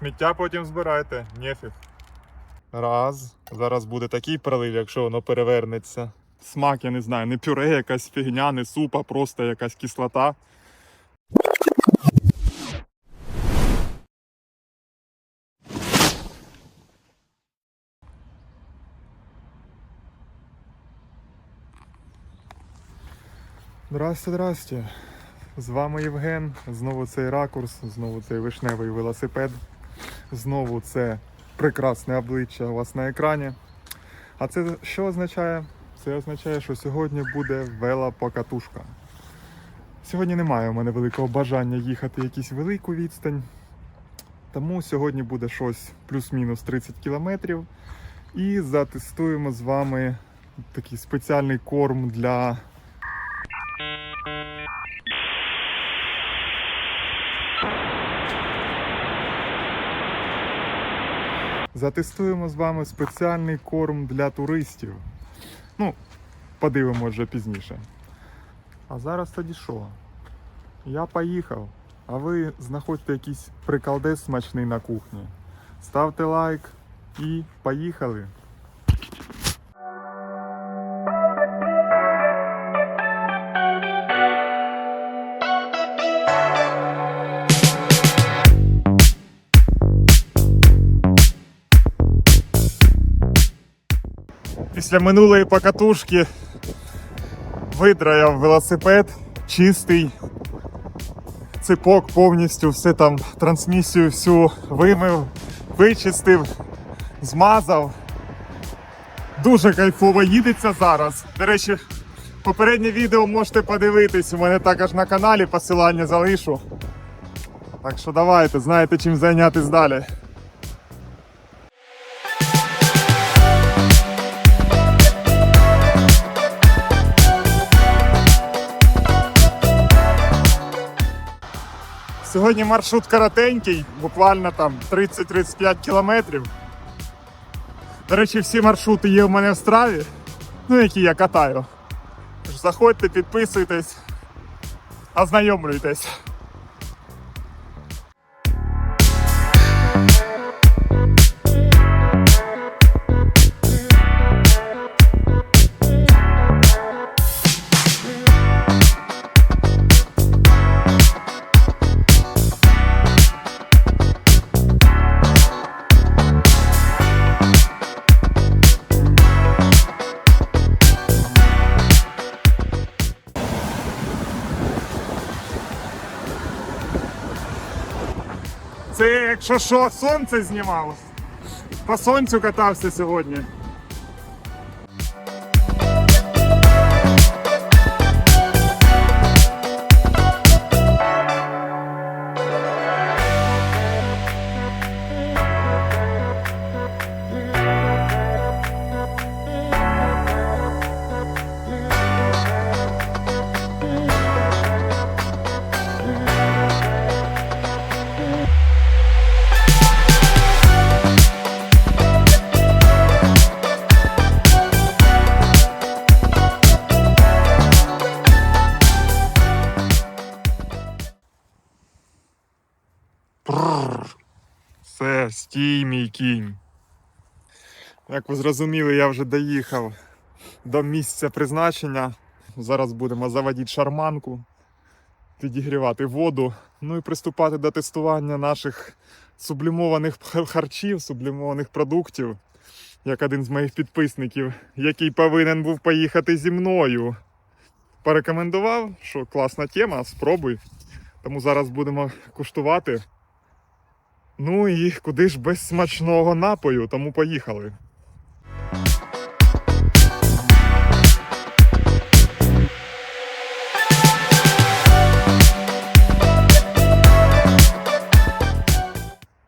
Сміття потім збирайте, нефіг. Раз. Зараз буде такий пролив, якщо воно перевернеться. Смак, я не знаю, не пюре, якась фігня, не суп, а просто якась кислота. Здрасте, здрасте. З вами Євген. Знову цей ракурс, знову цей вишневий велосипед. Знову це прекрасне обличчя у вас на екрані. А це що означає? Це означає, що сьогодні буде велопокатушка. Сьогодні немає у мене великого бажання їхати якусь велику відстань. Тому сьогодні буде щось плюс-мінус 30 кілометрів. І затестуємо з вами такий спеціальний корм для Затестуємо з вами спеціальний корм для туристів. Ну, подивимо вже пізніше. А зараз тоді що? Я поїхав, а ви знаходьте якийсь приколдес смачний на кухні. Ставте лайк і поїхали! Після минулої покатушки видраяв велосипед чистий. Ципок повністю все там, трансмісію всю вимив, вичистив, змазав. Дуже кайфово їдеться зараз. До речі, попереднє відео можете подивитись. У мене також на каналі посилання залишу. Так що давайте, знаєте чим зайнятися далі. Сьогодні маршрут коротенький, буквально там 30-35 кілометрів. До речі, всі маршрути є в мене в страві, ну які я катаю. Заходьте, підписуйтесь, ознайомлюйтесь. Якщо що, сонце знімав. По сонцю катався сьогодні. Все, стій, мій кінь. Як ви зрозуміли, я вже доїхав до місця призначення. Зараз будемо заводити шарманку, підігрівати воду, ну і приступати до тестування наших сублімованих харчів, сублімованих продуктів, як один з моїх підписників, який повинен був поїхати зі мною. Порекомендував, що класна тема, спробуй. Тому зараз будемо куштувати. Ну і куди ж без смачного напою, тому поїхали.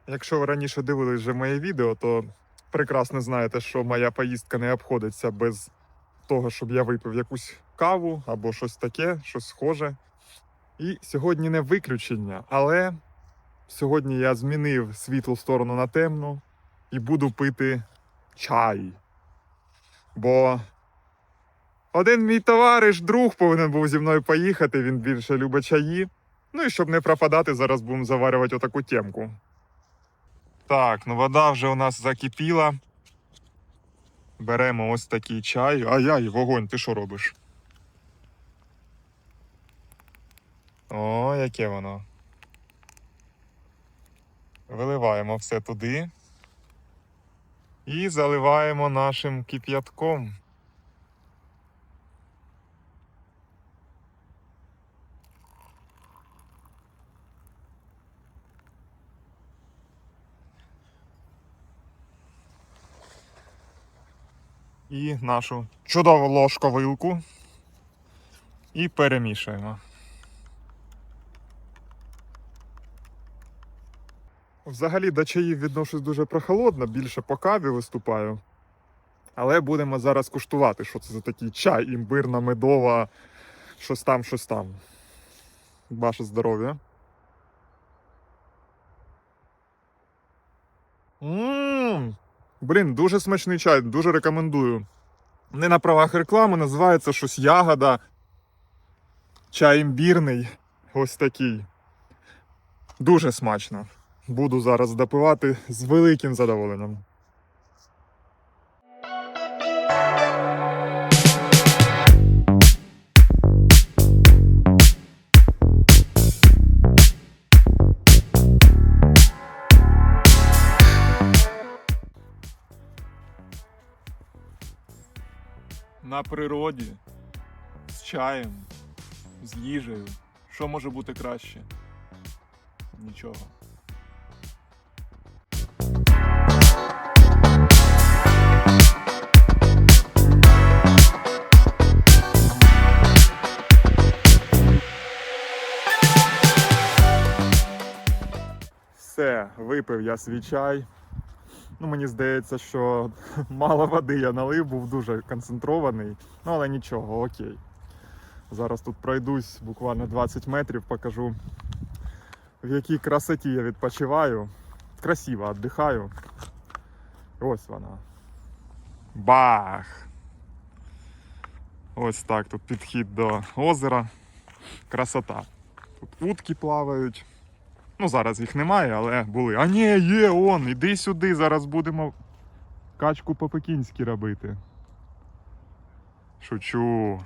Якщо ви раніше дивились вже моє відео, то прекрасно знаєте, що моя поїздка не обходиться без того, щоб я випив якусь каву або щось таке, щось схоже. І сьогодні не виключення, але Сьогодні я змінив світлу сторону на темну і буду пити чай. Бо один мій товариш, друг повинен був зі мною поїхати, він більше любить чаї. Ну і щоб не пропадати, зараз будемо заварювати отаку темку. Так, ну вода вже у нас закипіла. Беремо ось такий чай. Ай-яй, вогонь, ти що робиш? О, яке воно. Виливаємо все туди. І заливаємо нашим кип'ятком. І нашу чудову ложковилку. І перемішуємо. Взагалі до чаїв відношусь дуже прохолодно, більше по каві виступаю. Але будемо зараз куштувати, що це за такий чай, імбирна, медова, щось там, щось там. Ваше здоров'я. Ммм, блін, дуже смачний чай, дуже рекомендую. Не на правах реклами, називається щось ягода. Чай імбірний. Ось такий. Дуже смачно. Буду зараз допивати з великим задоволенням. На природі, з чаєм, з їжею. Що може бути краще? Нічого. Випив я свій чай. Ну, мені здається, що мало води я налив, був дуже концентрований. Ну, але нічого, окей. Зараз тут пройдусь буквально 20 метрів, покажу, в якій красоті я відпочиваю. Красиво віддихаю. Ось вона. Бах! Ось так тут підхід до озера. Красота. Тут утки плавають. Ну, зараз їх немає, але були. А ні, є, он, іди сюди, зараз будемо качку по-пекінськи робити. Шучу.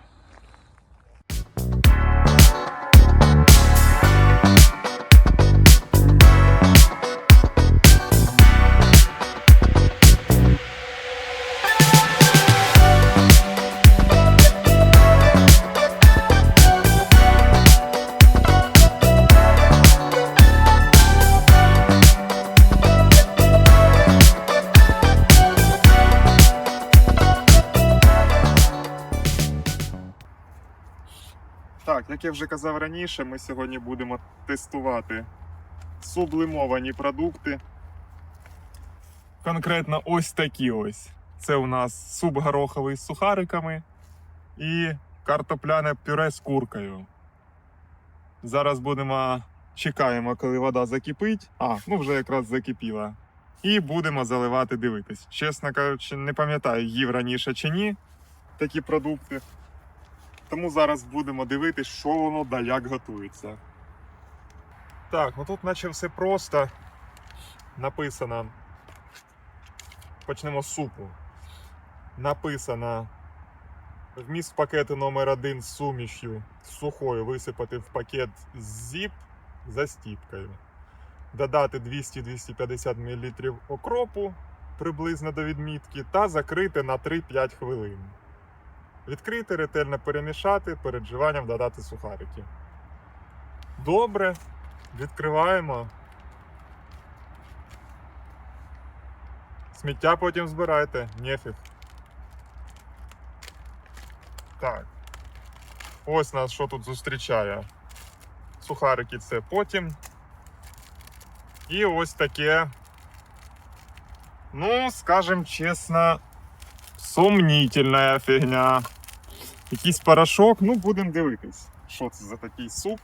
Як я вже казав раніше, ми сьогодні будемо тестувати сублимовані продукти. Конкретно ось такі ось. Це у нас суп гороховий з сухариками і картопляне пюре з куркою. Зараз будемо чекаємо, коли вода закипить. А, ну вже якраз закипіла. І будемо заливати дивитись. Чесно кажучи, не пам'ятаю, їв раніше чи ні такі продукти. Тому зараз будемо дивитись, що воно да як готується. Так, ну тут наче все просто написано. Почнемо з супу. Написано вміст пакету номер 1 з сумішю сухою висипати в пакет з зіп за стіпкою. Додати 200-250 мл окропу приблизно до відмітки та закрити на 3-5 хвилин. Відкрити, ретельно перемішати, перед вживанням додати сухарики. Добре, відкриваємо. Сміття потім збирайте, нефіг. Так. Ось нас що тут зустрічає. Сухарики це потім. І ось таке. Ну, скажем чесно, сумнітельна фігня. Якийсь порошок, ну будемо дивитись, що це за такий суп.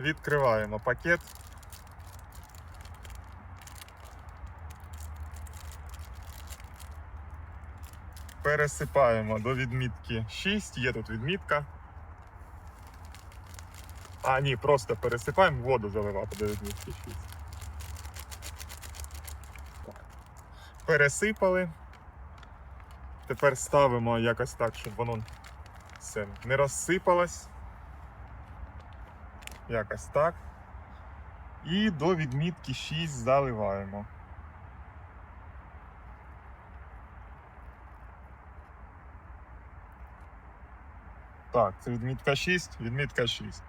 Відкриваємо пакет. Пересипаємо до відмітки 6, є тут відмітка. А, ні, просто пересипаємо воду заливати до відмітки 6. Пересипали. Тепер ставимо якось так, щоб воно все не розсипалось. Якось так. І до відмітки 6 заливаємо. Так, це відмітка 6, відмітка 6.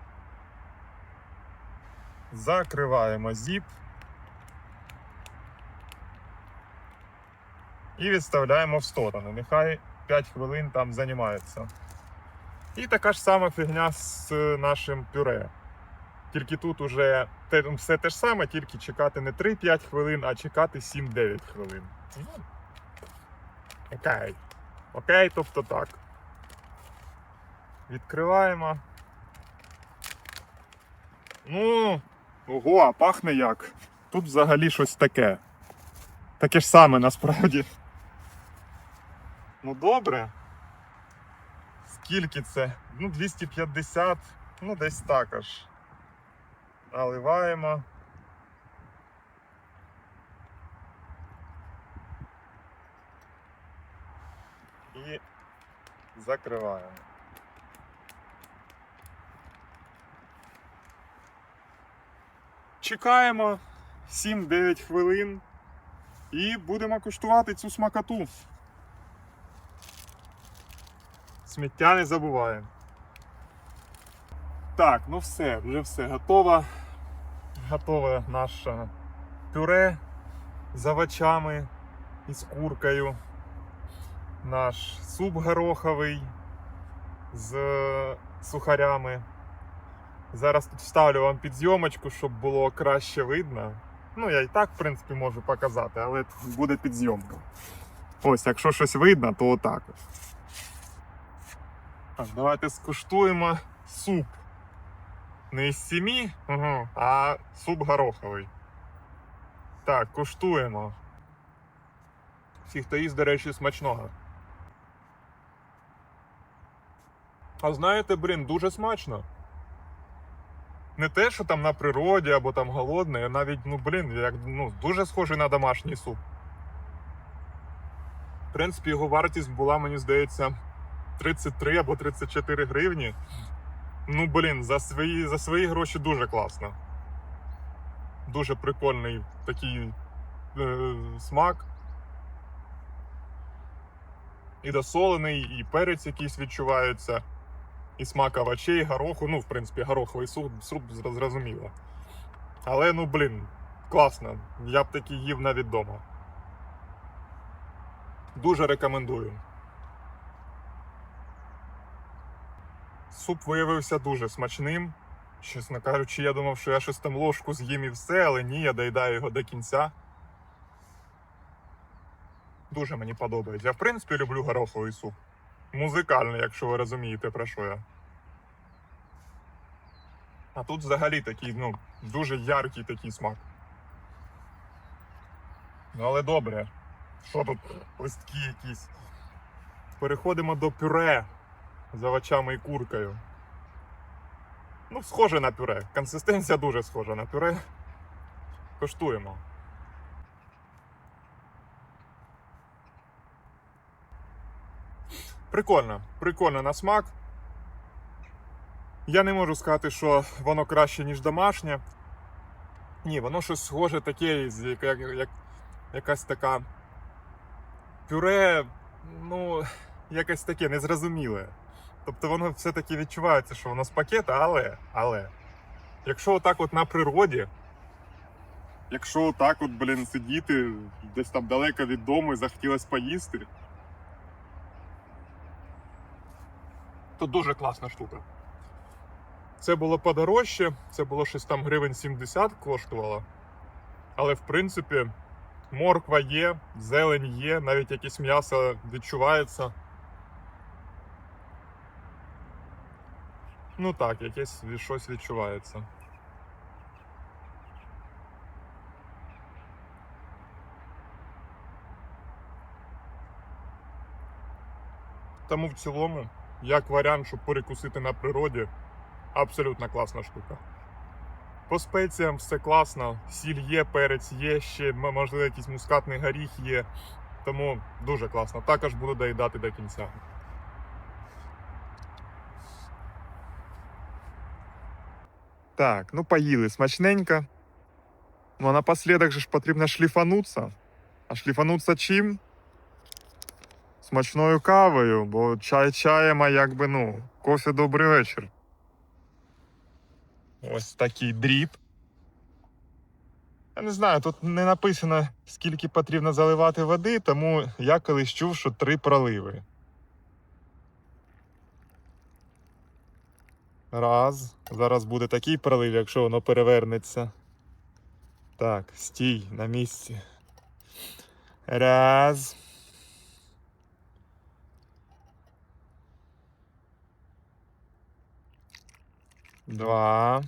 Закриваємо зіп. І відставляємо в сторону. Нехай 5 хвилин там займається. І така ж сама фігня з нашим пюре. Тільки тут уже все те ж саме, тільки чекати не 3-5 хвилин, а чекати 7-9 хвилин. Ну, Окей. Окей, тобто так. Відкриваємо. Ну, ого, пахне як. Тут взагалі щось таке. Таке ж саме насправді. Ну добре. Скільки це? Ну, 250, ну десь також. Наливаємо. І закриваємо. Чекаємо 7-9 хвилин і будемо куштувати цю смакоту. Сміття не забуваємо. Так, ну все, вже все готово. Готове наше пюре з овочами і з куркою. Наш суп гороховий з сухарями. Зараз тут вставлю вам під зйомочку, щоб було краще видно. Ну, я і так, в принципі, можу показати, але буде під зйомку. Ось, якщо щось видно, то отак. Так, давайте скуштуємо суп. Не із сімі, угу, а суп гороховий. Так, куштуємо. Всі, хто їсть, до речі, смачного. А знаєте, блін, дуже смачно. Не те, що там на природі або там голодний, а навіть, ну блін, як ну, дуже схожий на домашній суп. В принципі, його вартість була, мені здається, 33 або 34 гривні. Ну, блін, за свої, за свої гроші дуже класно. Дуже прикольний такий е, смак. І досолений, і перець якийсь відчувається, і смак овочей, гороху. Ну, в принципі, гороховий суп, суп зрозуміло. Але, ну, блін, класно. Я б такий їв навіть вдома. Дуже рекомендую. Суп виявився дуже смачним. Чесно кажучи, я думав, що я щось ложку з'їм і все, але ні, я доїдаю його до кінця. Дуже мені подобається. Я в принципі люблю гороховий суп. Музикальний, якщо ви розумієте, про що я. А тут взагалі такий, ну, дуже яркий такий смак. Ну, але добре. Що тут листки якісь? Переходимо до пюре з овочами і куркою. Ну, схоже на пюре. Консистенція дуже схожа на пюре. Коштуємо. Прикольно, прикольно на смак. Я не можу сказати, що воно краще, ніж домашнє. Ні, воно щось схоже таке, як, як, як якась така пюре, ну, якесь таке незрозуміле. Тобто воно все-таки відчувається, що воно з пакета, але, але. Якщо отак от на природі, якщо отак от, блін, сидіти десь там далеко від дому і захотілося поїсти, то дуже класна штука. Це було подорожче, це було щось там гривень 70 коштувало. Але в принципі морква є, зелень є, навіть якесь м'ясо відчувається. Ну так, якесь щось відчувається. Тому в цілому, як варіант, щоб перекусити на природі, Абсолютно класна штука. По спеціям все класно, сіль є, перець є, ще можливо якийсь мускатний горіх є. Тому дуже класно. Також буду доїдати до кінця. Так, ну поїли смачненько. Ну а напослідок же ж потрібно шліфануться. А шліфануться чим? Смачною кавою, бо чай чаєм, а якби ну, кофе добрий вечір. Ось такий дріб. Я не знаю, тут не написано, скільки потрібно заливати води, тому я колись чув, що три проливи. Раз. Зараз буде такий пролив, якщо воно перевернеться. Так, стій на місці. Раз. Два.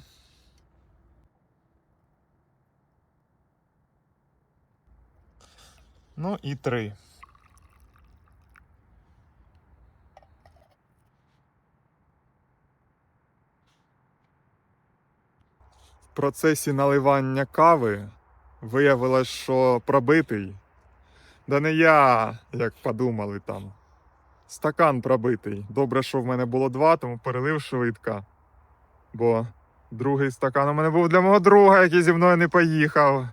Ну і три. Процесі наливання кави виявилось, що пробитий. Да не я, як подумали там. Стакан пробитий. Добре, що в мене було два, тому перелив швидко. Бо другий стакан у мене був для мого друга, який зі мною не поїхав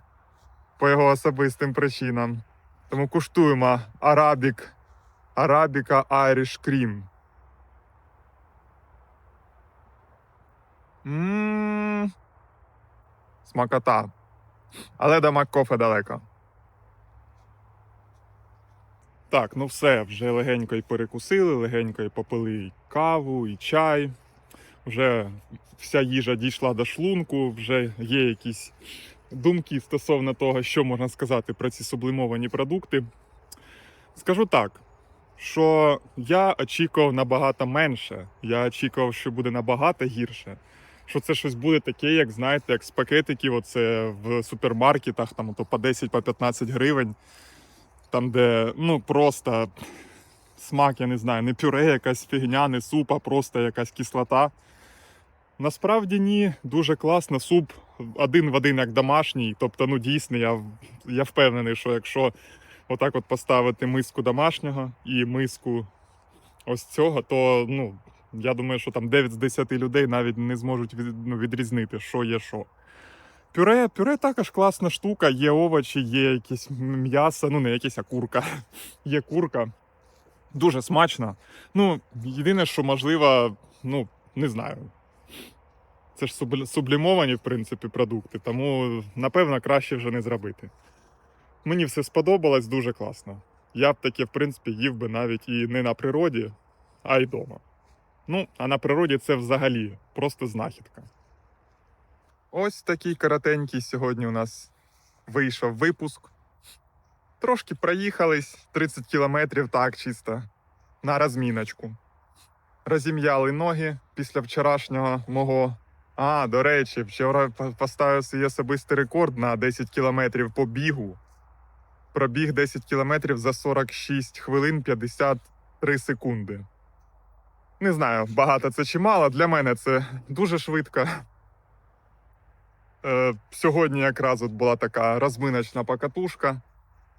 по його особистим причинам. Тому куштуємо арабік. Арабіка Irish Cream. Ммм. Смакота. Але до Маккофе далеко. Так, ну все, вже легенько й перекусили, легенько й попили і каву, і чай. Вже вся їжа дійшла до шлунку, вже є якісь думки стосовно того, що можна сказати про ці сублімовані продукти. Скажу так, що я очікував набагато менше. Я очікував, що буде набагато гірше. Що це щось буде таке, як знаєте, як з пакетиків, оце в супермаркетах, там то по 10 по 15 гривень. Там, де ну просто смак, я не знаю, не пюре, якась фігня, не суп, а просто якась кислота. Насправді ні, дуже класно. Суп один в один як домашній. Тобто, ну дійсно, я, я впевнений, що якщо отак от поставити миску домашнього і миску ось цього, то ну, я думаю, що там 9 з 10 людей навіть не зможуть від, ну, відрізнити, що є що. Пюре, пюре також класна штука, є овочі, є якесь м'ясо, ну не якесь, а курка. Є курка. Дуже смачно. Ну, єдине, що можливо, ну, не знаю. Це ж сублімовані, в принципі, продукти, тому, напевно, краще вже не зробити. Мені все сподобалось дуже класно. Я б таке, в принципі, їв би навіть і не на природі, а й вдома. Ну, а на природі це взагалі просто знахідка. Ось такий коротенький сьогодні у нас вийшов випуск. Трошки проїхались 30 кілометрів, так, чисто на розміночку. Розім'яли ноги після вчорашнього мого. А, до речі, вчора поставив свій особистий рекорд на 10 кілометрів по бігу. Пробіг 10 кілометрів за 46 хвилин 53 секунди. Не знаю, багато це чи мало. Для мене це дуже швидко. Е, сьогодні якраз от була така розминочна покатушка.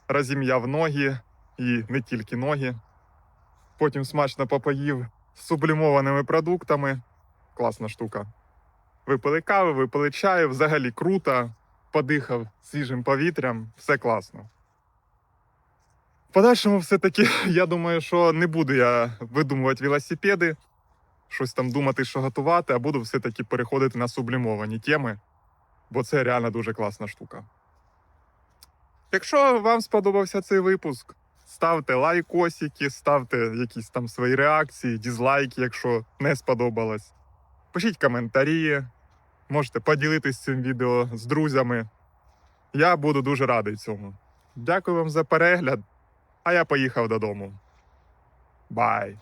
Розім'яв ноги і не тільки ноги. Потім смачно попоїв з сублімованими продуктами. Класна штука. Випили кави, випили чаю, взагалі круто. Подихав свіжим повітрям, все класно. Подальшому, все-таки, я думаю, що не буду я видумувати велосипеди, щось там думати, що готувати, а буду все-таки переходити на сублімовані теми бо це реально дуже класна штука. Якщо вам сподобався цей випуск, ставте лайкосики, ставте якісь там свої реакції, дізлайки, якщо не сподобалось. Пишіть коментарі, можете поділитись цим відео з друзями. Я буду дуже радий цьому. Дякую вам за перегляд, а я поїхав додому. Бай!